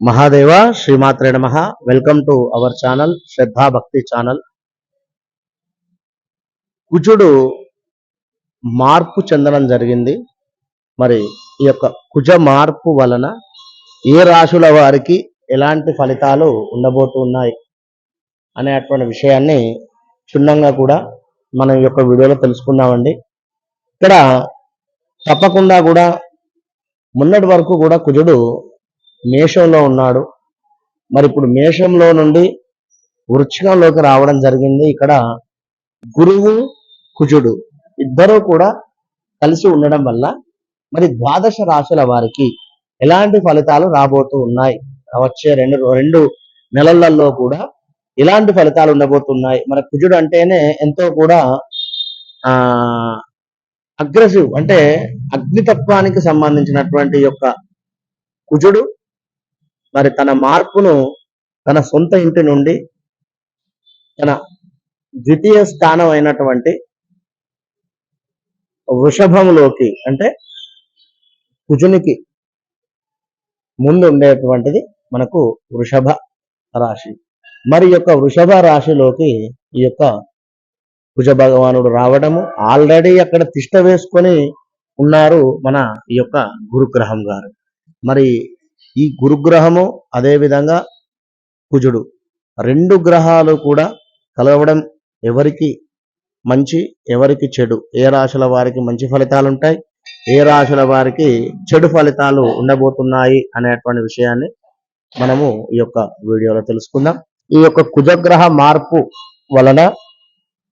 మహాదేవ శ్రీమాత్రే నమ. Welcome to our channel Shraddha Bhakti channel కుజుడు మార్పు చెందడం జరిగింది. మరి ఈ యొక్క కుజ మార్పు వలన ఏ రాశుల వారికి ఎలాంటి ఫలితాలు ఉండబోతున్నాయి అనేటువంటి విషయాన్ని క్షుణ్ణంగా కూడా మనం ఈ యొక్క వీడియోలో తెలుసుకుందామండి. ఇక్కడ తప్పకుండా కూడా మొన్నటి వరకు కూడా కుజుడు మేషంలో ఉన్నాడు. మరి ఇప్పుడు మేషంలో నుండి వృక్షంలోకి రావడం జరిగింది. ఇక్కడ గురువు కుజుడు ఇద్దరూ కూడా కలిసి ఉండడం వల్ల మరి ద్వాదశ రాశుల వారికి ఎలాంటి ఫలితాలు రాబోతూ ఉన్నాయి? వచ్చే రెండు రెండు నెలలలో కూడా ఎలాంటి ఫలితాలు ఉండబోతున్నాయి? మన కుజుడు అంటేనే ఎంతో కూడా ఆ అగ్రెసివ్ అంటే అగ్నితత్వానికి సంబంధించినటువంటి యొక్క కుజుడు మరి తన మార్పును తన సొంత ఇంటి నుండి తన ద్వితీయ స్థానం అయినటువంటి వృషభంలోకి అంటే కుజునికి ముందు ఉండేటువంటిది మనకు వృషభ రాశి. మరి యొక్క వృషభ రాశిలోకి ఈ యొక్క కుజ భగవానుడు రావడము ఆల్రెడీ అక్కడ తిష్ట వేసుకొని ఉన్నారు మన ఈ యొక్క గురుగ్రహం గారు. మరి ఈ గురుగ్రహము అదే విధంగా కుజుడు. రెండు గ్రహాలు కూడా కలవడం ఎవరికి మంచి ఎవరికి చెడు. ఏ రాశుల వారికి మంచి ఫలితాలు ఉంటాయి ఏ రాశుల వారికి చెడు ఫలితాలు ఉండబోతున్నాయి అనేటువంటి విషయాన్ని మనము ఈ యొక్క వీడియోలో తెలుసుకుందాం. ఈ యొక్క కుజగ్రహ మార్పు వలన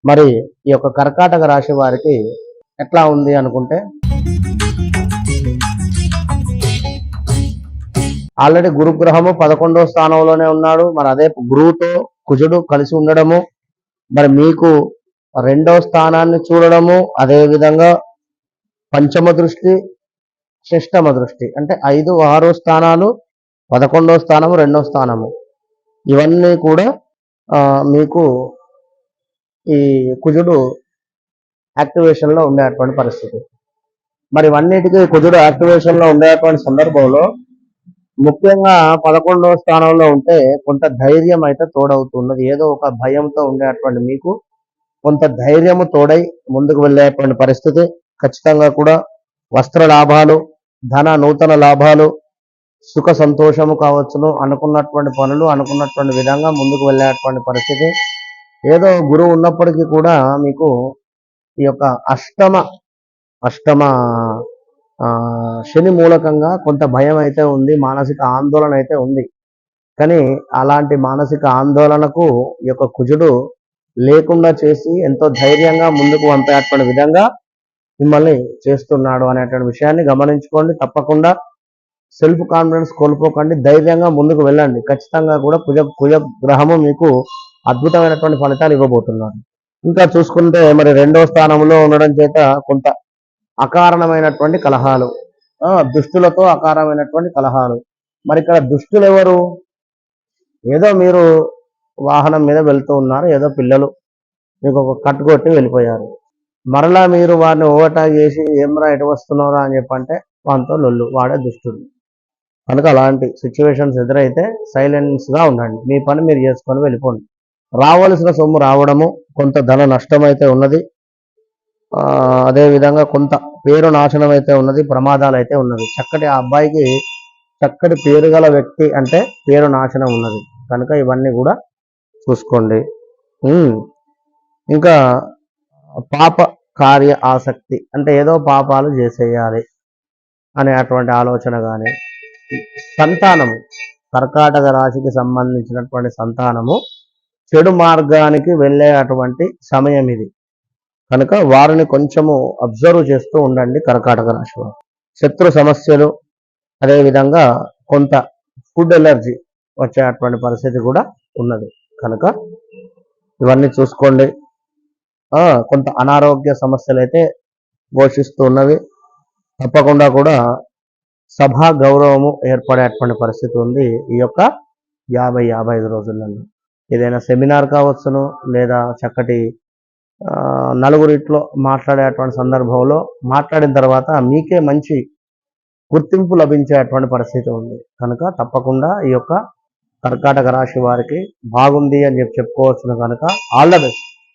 మరి ఈ యొక్క కర్కాటక రాశి వారికి ఎట్లా ఉంది అనుకుంటే ఆల్రెడీ గురుగ్రహము పదకొండవ స్థానంలోనే ఉన్నాడు. మరి అదే గురువుతో కుజుడు కలిసి ఉండడము మరి మీకు రెండవ స్థానాన్ని చూడడము అదేవిధంగా పంచమ దృష్టి షష్టమ దృష్టి అంటే ఐదు ఆరో స్థానాలు పదకొండవ స్థానము రెండవ స్థానము. ఇవన్నీ కూడా మీకు ఈ కుజుడు యాక్టివేషన్లో ఉండేటువంటి పరిస్థితి. మరి ఇవన్నిటికీ కుజుడు యాక్టివేషన్లో ఉండేటువంటి సందర్భంలో ముఖ్యంగా పదకొండవ స్థానంలో ఉంటే కొంత ధైర్యం అయితే తోడవుతున్నది. ఏదో ఒక భయంతో ఉండేటువంటి మీకు కొంత ధైర్యము తోడై ముందుకు వెళ్ళేటువంటి పరిస్థితి. ఖచ్చితంగా కూడా వస్త్ర లాభాలు ధన నూతన లాభాలు సుఖ సంతోషము కావచ్చును అనుకున్నటువంటి పనులు అనుకున్నటువంటి విధంగా ముందుకు వెళ్ళేటువంటి పరిస్థితి. ఏదో గురువు ఉన్నప్పటికీ కూడా మీకు ఈ యొక్క అష్టమ అష్టమ శని మూలకంగా కొంత భయం అయితే ఉంది మానసిక ఆందోళన అయితే ఉంది. కానీ అలాంటి మానసిక ఆందోళనకు ఈ యొక్క కుజుడు లేకుండా చేసి ఎంతో ధైర్యంగా ముందుకు పంపేటువంటి విధంగా మిమ్మల్ని చేస్తున్నాడు అనేటువంటి విషయాన్ని గమనించుకోండి. తప్పకుండా సెల్ఫ్ కాన్ఫిడెన్స్ కోల్పోకండి ధైర్యంగా ముందుకు వెళ్ళండి. ఖచ్చితంగా కూడా కుజ కుజ గ్రహము మీకు అద్భుతమైనటువంటి ఫలితాలు ఇవ్వబోతున్నారు. ఇంకా చూసుకుంటే మరి రెండవ స్థానంలో ఉండడం చేత కొంత అకారణమైనటువంటి కలహాలు. దుష్టులతో అకారమైనటువంటి కలహాలు. మరి ఇక్కడ దుష్టులు ఎవరు ఏదో మీరు వాహనం మీద వెళ్తూ ఉన్నారు ఏదో పిల్లలు మీకు ఒక కట్టుకొట్టి వెళ్ళిపోయారు. మరలా మీరు వారిని ఓవర్టాక్ చేసి ఏమరా ఎటు వస్తున్నారా అని చెప్పంటే వానితో లొల్లు వాడే దుష్టుడు. కనుక అలాంటి సిచ్యువేషన్స్ ఎదురైతే సైలెన్స్గా ఉండండి. మీ పని మీరు చేసుకొని వెళ్ళిపోండి. రావలసిన సొమ్ము రావడము కొంత ధన నష్టం అయితే ఉన్నది. అదేవిధంగా అదే విధంగా కొంత పేరు నాశనం అయితే ఉన్నది ప్రమాదాలు అయితే ఉన్నది. చక్కటి ఆ అబ్బాయికి చక్కటి పేరు గల వ్యక్తి అంటే పేరు నాశనం ఉన్నది. కనుక ఇవన్నీ కూడా చూసుకోండి. ఇంకా పాప కార్య ఆసక్తి అంటే ఏదో పాపాలు చేసేయాలి అనే అటువంటి ఆలోచన కానీ సంతానము కర్కాటక రాశికి సంబంధించినటువంటి సంతానము చెడు మార్గానికి వెళ్ళే అటువంటి సమయం ఇది. కనుక వారిని కొంచెము అబ్జర్వ్ చేస్తూ ఉండండి కర్కాటక రాశి శత్రు సమస్యలు అదేవిధంగా కొంత ఫుడ్ ఎలర్జీ వచ్చేటువంటి పరిస్థితి కూడా ఉన్నది. కనుక ఇవన్నీ చూసుకోండి. కొంత అనారోగ్య సమస్యలు అయితే ఘోషిస్తూ ఉన్నవి. తప్పకుండా కూడా సభా గౌరవము ఏర్పడేటువంటి పరిస్థితి ఉంది ఈ యొక్క యాభై యాభై ఐదు రోజులలో. ఏదైనా సెమినార్ కావచ్చును లేదా చక్కటి నలుగురిట్లో మాట్లాడేటువంటి సందర్భంలో మాట్లాడిన తర్వాత మీకే మంచి గుర్తింపు లభించేటువంటి పరిస్థితి ఉంది. కనుక తప్పకుండా ఈ యొక్క కర్కాటక రాశి వారికి బాగుంది అని చెప్పి చెప్పుకోవచ్చును కనుక. All the best